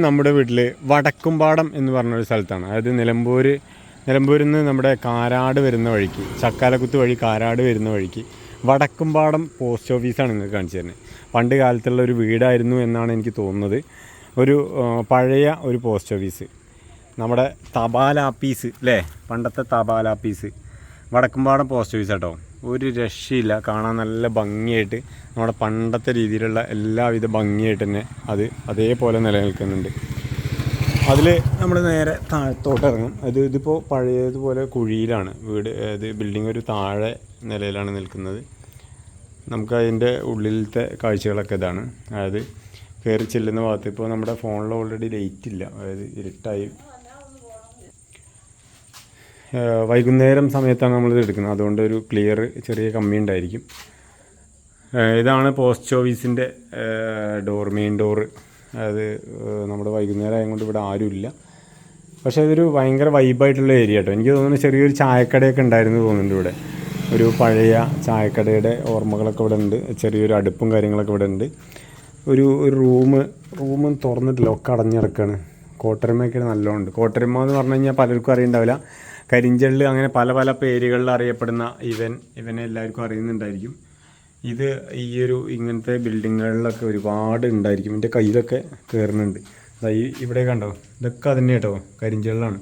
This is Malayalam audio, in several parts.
നമ്മുടെ വീട്ടിൽ വടക്കുംപാടം എന്ന് പറഞ്ഞൊരു സ്ഥലത്താണ്. അതായത് നിലമ്പൂർ നിലമ്പൂരിൽ നിന്ന് നമ്മുടെ കാരാട് വരുന്ന വഴിക്ക് ചക്കാലക്കുത്ത് വഴി കാരാട് വരുന്ന വഴിക്ക് വടക്കുംപാടം പോസ്റ്റ് ഓഫീസാണ് നിങ്ങൾക്ക് കാണിച്ചു തരുന്നത് പണ്ട് കാലത്തുള്ള ഒരു വീടായിരുന്നു എന്നാണ് എനിക്ക് തോന്നുന്നത്. ഒരു പഴയ ഒരു പോസ്റ്റ് ഓഫീസ്. നമ്മുടെ തപാൽ ആപ്പീസ് അല്ലേ പണ്ടത്തെ തപാൽ ആപ്പീസ് വടക്കുംപാടം പോസ്റ്റ് ഓഫീസ് കേട്ടോ ഒരു രക്ഷയില്ല. കാണാൻ നല്ല ഭംഗിയായിട്ട്. നമ്മുടെ പണ്ടത്തെ രീതിയിലുള്ള എല്ലാവിധ ഭംഗിയായിട്ട് തന്നെ അത് അതേപോലെ നിലനിൽക്കുന്നുണ്ട്. അതിൽ നമ്മൾ നേരെ താഴത്തോട്ട് ഇറങ്ങും അത് ഇതിപ്പോൾ പഴയതുപോലെ കുഴിയിലാണ്. വീട് അത് ബിൽഡിംഗ് ഒരു താഴെ നിലയിലാണ് നിൽക്കുന്നത്. നമുക്ക് അതിന്റെ ഉള്ളിലത്തെ കാഴ്ചകളൊക്കെ ഇതാണ്. അതായത് കയറി ചെല്ലുന്ന ഭാഗത്ത് ഇപ്പോൾ നമ്മുടെ ഫോണിൽ ഓൾറെഡി ലൈറ്റ് ഇല്ല. അതായത് ഇരുട്ടായി വൈകുന്നേരം സമയത്താണ് നമ്മളിത് എടുക്കുന്നത്. അതുകൊണ്ട് ഒരു ക്ലിയർ ചെറിയ കമ്മി ഉണ്ടായിരിക്കും. ഇതാണ് പോസ്റ്റ് ഓഫീസിന്റെ ഡോർ മെയിൻ ഡോറ് അത് നമ്മുടെ വൈകുന്നേരം ആയതുകൊണ്ട് ഇവിടെ ആരുമില്ല. പക്ഷേ ഇതൊരു ഭയങ്കര വൈബായിട്ടുള്ള ഏരിയ കേട്ടോ എനിക്ക് തോന്നുന്നു ചെറിയൊരു ചായക്കടയൊക്കെ ഉണ്ടായിരുന്നു തോന്നുന്നുണ്ട് ഇവിടെ. ഒരു പഴയ ചായക്കടയുടെ ഓർമ്മകളൊക്കെ ഇവിടെ ഉണ്ട്. ചെറിയൊരു അടുപ്പും കാര്യങ്ങളൊക്കെ ഇവിടെ ഉണ്ട്. ഒരു ഒരു റൂം റൂം തുറന്നിട്ടില്ല. ഒക്കെ അടഞ്ഞിടക്കാണ് കോട്ടരമ്മയൊക്കെ നല്ലോണം ഉണ്ട്. എന്ന് പറഞ്ഞു കഴിഞ്ഞാൽ പലർക്കും അറിയണ്ടാവില്ല കരിഞ്ചള്ള് അങ്ങനെ പല പല പേരുകളിൽ അറിയപ്പെടുന്ന ഇവൻ ഇവനെ എല്ലാവർക്കും അറിയുന്നുണ്ടായിരിക്കും. ഇത് ഈ ഒരു ഇങ്ങനത്തെ ബിൽഡിങ്ങുകളിലൊക്കെ ഒരുപാട് ഉണ്ടായിരിക്കും. എന്റെ കയ്യിലൊക്കെ കയറുന്നുണ്ട് ഈ ഇവിടെ കണ്ടോ? ഇതൊക്കെ അതന്നെ കേട്ടോ കരിഞ്ചള്ളാണ്.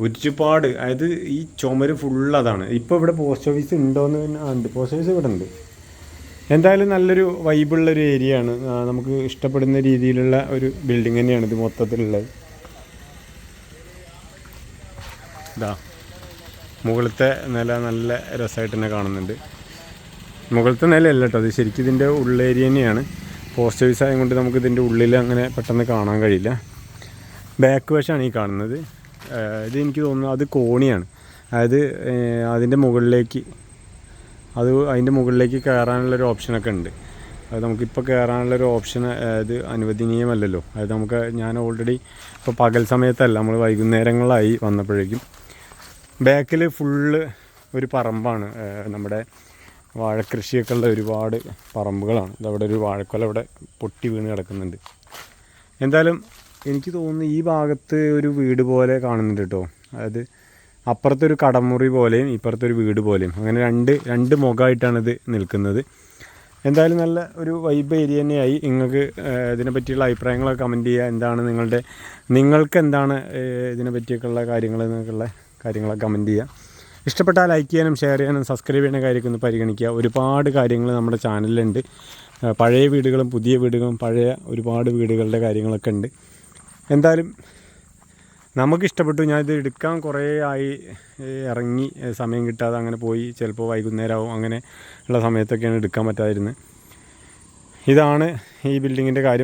ഒരുപാട് അതായത് ഈ ചുമര് ഫുൾ അതാണ്. ഇപ്പോൾ ഇവിടെ പോസ്റ്റ് ഓഫീസ് ഉണ്ടോയെന്ന് തന്നെ ഉണ്ട്. പോസ്റ്റ് ഓഫീസ് ഇവിടെ ഉണ്ട്. എന്തായാലും നല്ലൊരു വൈബുള്ളൊരു ഏരിയയാണ് നമുക്ക് ഇഷ്ടപ്പെടുന്ന രീതിയിലുള്ള ഒരു ബിൽഡിംഗ് തന്നെയാണ് ഇത് മൊത്തത്തിലുള്ളത്. ഇതാ മുകളിലത്തെ നില നല്ല രസമായിട്ട് തന്നെ കാണുന്നുണ്ട്. മുകളിലത്തെ നിലയല്ല കേട്ടോ അത് ശരിക്കും ഇതിന്റെ ഉള്ളേരിയ തന്നെയാണ്. പോസ്റ്റ് ഓഫീസ് ആയതുകൊണ്ട് നമുക്ക് ഇതിന്റെ ഉള്ളിൽ അങ്ങനെ പെട്ടെന്ന് കാണാൻ കഴിയില്ല. ബാക്ക് വശമാണ് ഈ കാണുന്നത്. ഇത് എനിക്ക് തോന്നുന്നു അത് കോണിയാണ്. അതായത് അതിന്റെ മുകളിലേക്ക് അത് അതിന്റെ മുകളിലേക്ക് കയറാനുള്ളൊരു ഓപ്ഷനൊക്കെ ഉണ്ട്. അത് നമുക്കിപ്പോൾ കയറാനുള്ളൊരു ഓപ്ഷൻ അത് അനുവദനീയമല്ലല്ലോ. അതായത് നമുക്ക് ഞാൻ ഓൾറെഡി ഇപ്പോൾ പകൽ സമയത്തല്ല നമ്മൾ വൈകുന്നേരങ്ങളായി വന്നപ്പോഴേക്കും ബാക്കിൽ ഫുള്ള് ഒരു പറമ്പാണ്. നമ്മുടെ വാഴക്കൃഷിയൊക്കെ ഉള്ള ഒരുപാട് പറമ്പുകളാണ്. ഇതവിടെ ഒരു വാഴക്കൊല ഇവിടെ പൊട്ടി വീണ് കിടക്കുന്നുണ്ട്. എന്തായാലും എനിക്ക് തോന്നുന്നു ഈ ഭാഗത്ത് ഒരു വീട് പോലെ കാണുന്നുണ്ട് കേട്ടോ. അതായത് അപ്പുറത്തൊരു കടമുറി പോലെയും ഇപ്പുറത്തൊരു വീട് പോലെയും. അങ്ങനെ രണ്ട് രണ്ട് മുഖമായിട്ടാണ് ഇത് നിൽക്കുന്നത്. എന്തായാലും നല്ല ഒരു വൈബ് ഏരിയ തന്നെയായി. നിങ്ങൾക്ക് ഇതിനെപ്പറ്റിയുള്ള ഇതിനെ പറ്റിയുള്ള അഭിപ്രായങ്ങളൊക്കെ കമന്റ് ചെയ്യുക. എന്താണ് നിങ്ങളുടെ നിങ്ങൾക്ക് എന്താണ് ഇതിനെപ്പറ്റിയൊക്കെയുള്ള ഇതിനെ പറ്റിയൊക്കെയുള്ള കാര്യങ്ങൾ എന്നൊക്കെയുള്ള കാര്യങ്ങളൊക്കെ കമന്റ് ചെയ്യുക ഇഷ്ടപ്പെട്ടാൽ ലൈക്ക് ചെയ്യാനും ഷെയർ ചെയ്യാനും സബ്സ്ക്രൈബ് ചെയ്യുന്ന കാര്യമൊക്കെ ഒന്ന് പരിഗണിക്കുക. ഒരുപാട് കാര്യങ്ങൾ നമ്മുടെ ചാനലിലുണ്ട് പഴയ വീടുകളും പുതിയ വീടുകളും പഴയ ഒരുപാട് വീടുകളുടെ കാര്യങ്ങളൊക്കെ ഉണ്ട്. എന്തായാലും നമുക്കിഷ്ടപ്പെട്ടു ഞാനിത് എടുക്കാൻ കുറേ ആയി ഇറങ്ങി സമയം കിട്ടാതെ അങ്ങനെ പോയി. ചിലപ്പോൾ വൈകുന്നേരമാവും അങ്ങനെ ഉള്ള സമയത്തൊക്കെയാണ് എടുക്കാൻ പറ്റാതിരുന്നത്. ഇതാണ് ഈ ബിൽഡിങ്ങിന്റെ കാര്യം.